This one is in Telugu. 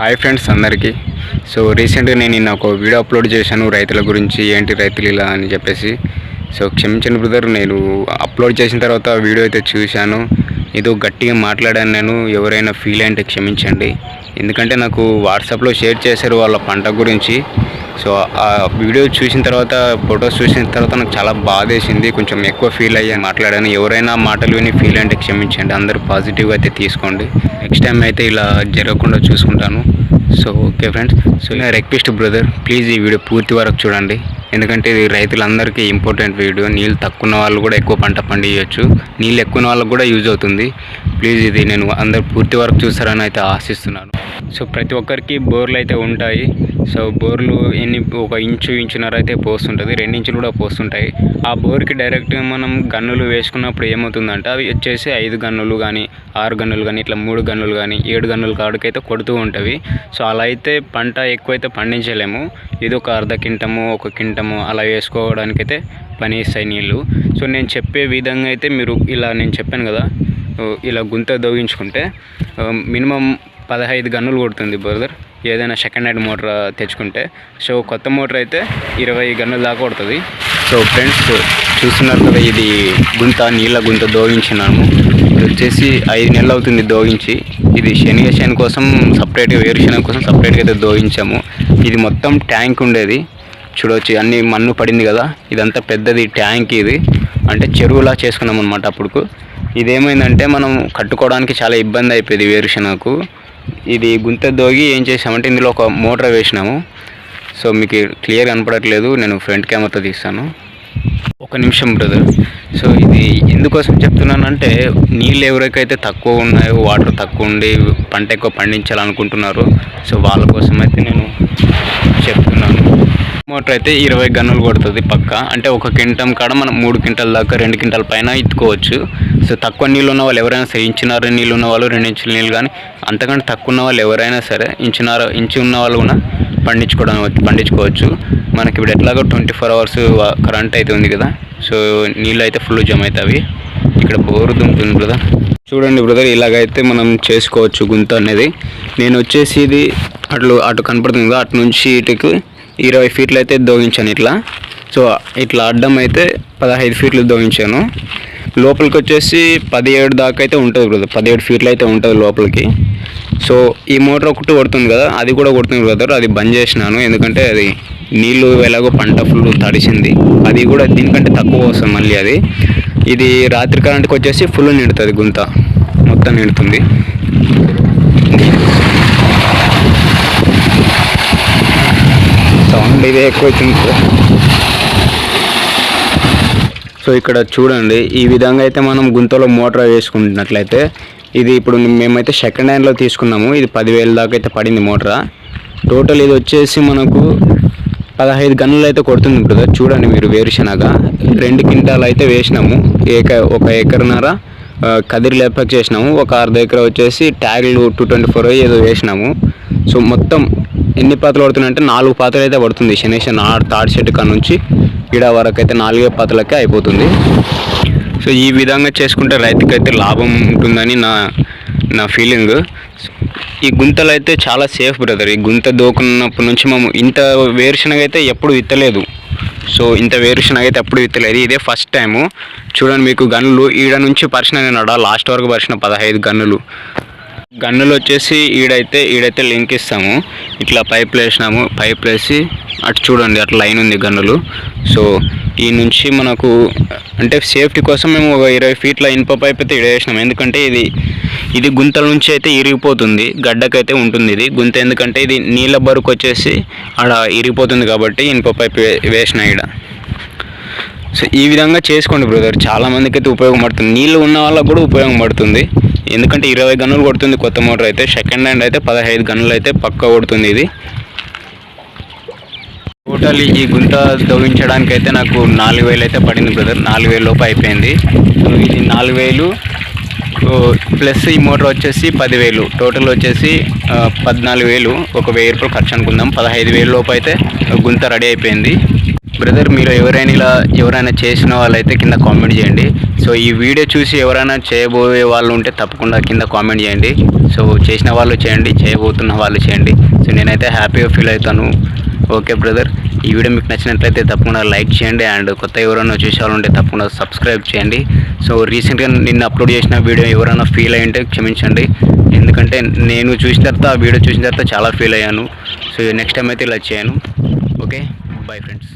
హాయ్ ఫ్రెండ్స్ అందరికీ. సో రీసెంట్గా నేను నిన్న ఒక వీడియో అప్లోడ్ చేశాను రైతుల గురించి ఏంటి రైతులు ఇలా అని చెప్పేసి. సో క్షమించండి బ్రదర్ నేను అప్లోడ్ చేసిన తర్వాత వీడియో అయితే చూశాను. ఏదో గట్టిగా మాట్లాడాను నేను ఎవరైనా ఫీల్ అంటే క్షమించండి. ఎందుకంటే నాకు వాట్సాప్లో షేర్ చేశారు వాళ్ళ పంట గురించి. సో ఆ వీడియో చూసిన తర్వాత ఫొటోస్ చూసిన తర్వాత నాకు చాలా బాధేసింది. కొంచెం ఎక్కువ ఫీల్ అయ్యాను మాట్లాడాను. ఎవరైనా మాటలు విని ఫీల్ అంటే క్షమించండి. అందరూ పాజిటివ్గా అయితే తీసుకోండి. నెక్స్ట్ టైం అయితే ఇలా జరగకుండా చూసుకుంటాను. So okay friends. సో నేను రిక్వెస్ట్ బ్రదర్ ప్లీజ్ ఈ వీడియో పూర్తి వరకు చూడండి. ఎందుకంటే ఇది రైతులందరికీ ఇంపార్టెంట్ వీడియో. నీళ్ళు తక్కువ ఉన్న వాళ్ళు కూడా ఎక్కువ పంట పండించవచ్చు నీళ్ళు ఎక్కువ ఉన్న వాళ్ళకి కూడా యూజ్ అవుతుంది. ప్లీజ్ ఇది నేను అందరు పూర్తి వరకు చూస్తారని అయితే ఆశిస్తున్నాను. సో ప్రతి ఒక్కరికి బోర్లు అయితే ఉంటాయి. సో బోర్లు ఎన్ని ఒక ఇంచు ఇంచున్నర అయితే పోస్తుంటుంది. రెండు ఇంచులు కూడా పోస్తుంటాయి. ఆ బోర్కి డైరెక్ట్గా మనం గన్నులు వేసుకున్నప్పుడు ఏమవుతుందంటే అవి వచ్చేసి ఐదు గన్నులు కానీ ఆరు గన్నులు కానీ ఇట్లా మూడు గన్నులు కానీ ఏడు గన్నులు కాడికైతే కొడుతూ ఉంటాయి సో అలా అయితే పంట ఎక్కువైతే పండించలేము. ఇది ఒక అర్ధ కింటము ఒక కింటము అలా వేసుకోవడానికైతే పని ఇస్తాయి నీళ్ళు సో నేను చెప్పే విధంగా అయితే మీరు ఇలా నేను చెప్పాను కదా ఇలా గుంత దోగించుకుంటే మినిమం పదహైదు గన్నులు కొడుతుంది బ్రదర్. ఏదైనా సెకండ్ హ్యాండ్ మోటార్ తెచ్చుకుంటే. సో కొత్త మోటార్ అయితే ఇరవై గన్నుల దాకా కొడుతుంది. సో ఫ్రెండ్స్ చూస్తున్నారు కదా ఇది గుంత నీళ్ళ గుంత దోగించినాము. ఇది వచ్చేసి ఐదు నెలలు అవుతుంది దోగించి. ఇది శనగ శని కోసం సపరేట్గా వేరుశనగ కోసం సపరేట్గా అయితే దోగించాము. ఇది మొత్తం ట్యాంక్ ఉండేది. చూడవచ్చు అన్ని మన్ను పడింది కదా. ఇదంతా పెద్దది ట్యాంక్ ఇది. అంటే చెరువులా చేసుకున్నాం అనమాట అప్పుడు ఇదేమైందంటే మనం కట్టుకోవడానికి చాలా ఇబ్బంది అయిపోయింది వేరుశనగకు ఇది గుంత దోగి ఏం చేసామంటే ఇందులో ఒక మోటార్ వేసినాము. సో మీకు క్లియర్ కనపడట్లేదు నేను ఫ్రంట్ కెమెరాతో తీస్తాను. ఒక నిమిషం బ్రదర్. సో ఇది ఎందుకోసం చెప్తున్నానంటే నీళ్ళు ఎవరికైతే తక్కువ ఉన్నాయో వాటర్ తక్కువ ఉండి పంట ఎక్కువ పండించాలనుకుంటున్నారో సో వాళ్ళ కోసం అయితే నేను చెప్తున్నాను. మోటార్ అయితే ఇరవై గన్నులు కొడుతుంది పక్క. అంటే ఒక క్వింటం కాడ మనం మూడు క్వింటల్ దాకా రెండు క్వింటల్ పైన ఎత్తుకోవచ్చు సో తక్కువ నీళ్ళు ఉన్న వాళ్ళు ఎవరైనా సరే ఇంచున్నర నీళ్ళు ఉన్న వాళ్ళు రెండు ఇంచుల నీళ్ళు కానీ అంతకంటే తక్కువ ఉన్న వాళ్ళు ఎవరైనా సరే ఇంచినార ఇంచి ఉన్న వాళ్ళు కూడా పండించుకోవడం పండించుకోవచ్చు. మనకి ఇప్పుడు ఎట్లాగో ట్వంటీ ఫోర్ అవర్స్ కరెంట్ అయితే ఉంది కదా. సో నీళ్ళు అయితే ఫుల్ జమ అవుతాయి. ఇక్కడ బోరు దుంపుతుంది బ్రదర్. చూడండి బ్రదర్ ఇలాగైతే మనం చేసుకోవచ్చు గుంత అనేది. నేను వచ్చేసి ఇది అట్లు అటు కనపడుతుంది కదా అటు నుంచి ఇటుకు ఇరవై ఫీట్లు అయితే దోగించాను ఇట్లా. సో ఇట్లా అడ్డం అయితే పదహైదు ఫీట్లు దోగించాను. లోపలికి వచ్చేసి పదిహేడు దాకా అయితే ఉంటుంది బ్రదర్. పదిహేడు ఫీట్లు అయితే ఉంటుంది లోపలికి. సో ఈ మోటార్ ఒకటి కొడుతుంది కదా అది కూడా కొడుతుంది బ్రదర్. అది బంద్ చేసినాను. ఎందుకంటే అది నీళ్ళు ఎలాగో పంట ఫుల్ తడిసింది. అది కూడా దీనికంటే తక్కువ వస్తుంది మళ్ళీ అది. ఇది రాత్రి కరెంట్కి వచ్చేసి ఫుల్ నిండుతుంది గుంత. మొత్తం నిండుతుంది. సౌండ్ ఇదే ఎక్కువ సో ఇక్కడ చూడండి ఈ విధంగా అయితే మనం గుంతలో మోటార్ వేసుకుంటున్నట్లయితే ఇది ఇప్పుడు మేమైతే సెకండ్ హ్యాండ్లో తీసుకున్నాము ఇది పదివేల దాకా అయితే పడింది మోటార్. టోటల్ ఇది వచ్చేసి మనకు పదహైదు గన్నులు అయితే కొడుతుంది బ్రదర్ చూడండి మీరు వేరుశనగ. రెండు క్వింటాలు అయితే వేసినాము ఏక ఒక ఎకరన్నర కదిరి లేపక్ చేసినాము ఒక అర్ధ ఎకర వచ్చేసి ట్యాగ్లు టూ ట్వంటీ ఫోర్ ఏదో వేసినాము. సో మొత్తం ఎన్ని పాత్రలు పడుతున్నాయంటే నాలుగు పాత్రలు అయితే పడుతుంది. శనేషన్ థర్డ్ చెట్టు కాడ నుంచి ఇడ వరకు అయితే నాలుగే పాత్రలకే అయిపోతుంది. సో ఈ విధంగా చేసుకుంటే రైతుకి అయితే లాభం ఉంటుందని నా నా ఫీలింగ్. ఈ గుంతలు అయితే చాలా సేఫ్ బ్రదర్. ఈ గుంత దోకున్నప్పటి నుంచి మేము ఇంత వేరుశనగ అయితే ఎప్పుడు విత్తలేదు. సో ఇంత వేరుశనగ అయితే ఎప్పుడు విత్తలేదు. ఇదే ఫస్ట్ టైము. చూడండి మీకు గన్నులు ఈడ నుంచి పరిచిన నేను లాస్ట్ వరకు పరిచిన పదహైదు గన్నులు గన్నులు వచ్చేసి ఈడైతే ఈడైతే లింక్ ఇస్తాము. ఇట్లా పైపులు వేసినాము పైపులు వేసి అటు చూడండి అట్లా లైన్ ఉంది గన్నులు. సో ఈ నుంచి మనకు అంటే సేఫ్టీ కోసం మేము ఒక ఇరవై ఫీట్ల ఇనుప పైప్ అయితే ఈడ వేసినాము ఎందుకంటే ఇది ఇది గుంతల నుంచి అయితే ఇరిగిపోతుంది. గడ్డకైతే ఉంటుంది ఇది. గుంత ఎందుకంటే ఇది నీళ్ళ బరుకు వచ్చేసి ఆడ ఇరిగిపోతుంది కాబట్టి ఇనుప పైప్ వే వేసిన ఈడ. సో ఈ విధంగా చేసుకోండి బ్రదర్. చాలామందికి అయితే ఉపయోగపడుతుంది. నీళ్ళు ఉన్న వాళ్ళకు కూడా ఉపయోగపడుతుంది. ఎందుకంటే ఇరవై గన్నులు కొడుతుంది కొత్త మోటార్ అయితే. సెకండ్ హ్యాండ్ అయితే పదహైదు గన్నులు అయితే పక్క కొడుతుంది ఇది. టోటల్ ఈ గుంత తవ్వించడానికి అయితే నాకు నాలుగు వేలు అయితే పడింది బ్రదర్. నాలుగు వేలు లోపు అయిపోయింది. సో ఇది నాలుగు వేలు ప్లస్ ఈ మోటార్ వచ్చేసి పదివేలు. టోటల్ వచ్చేసి పద్నాలుగు వేలు. ఒక వెయ్యి రూపాయలు ఖర్చు అనుకుందాం. పదహైదు వేలు లోపు అయితే గుంత రెడీ అయిపోయింది. బ్రదర్ మీరు ఎవరైనా ఇలా ఎవరైనా చేసిన వాళ్ళైతే కింద కామెంట్ చేయండి. సో ఈ వీడియో చూసి ఎవరైనా చేయబోయే వాళ్ళు ఉంటే తప్పకుండా కింద కామెంట్ చేయండి. సో చేసిన వాళ్ళు చేయండి చేయబోతున్న వాళ్ళు చేయండి. సో నేనైతే హ్యాపీగా ఫీల్ అవుతాను. ఓకే బ్రదర్ ఈ వీడియో మీకు నచ్చినట్లయితే తప్పకుండా లైక్ చేయండి అండ్ కొత్త ఎవరైనా చూసే వాళ్ళు ఉంటే తప్పకుండా సబ్స్క్రైబ్ చేయండి. సో రీసెంట్గా నిన్న అప్లోడ్ చేసిన వీడియో ఎవరైనా ఫీల్ అయ్యి ఉంటే క్షమించండి. ఎందుకంటే నేను చూసిన తర్వాత ఆ వీడియో చూసిన తర్వాత చాలా ఫీల్ అయ్యాను. సో నెక్స్ట్ టైం అయితే ఇలా చేయను. Okay bye friends.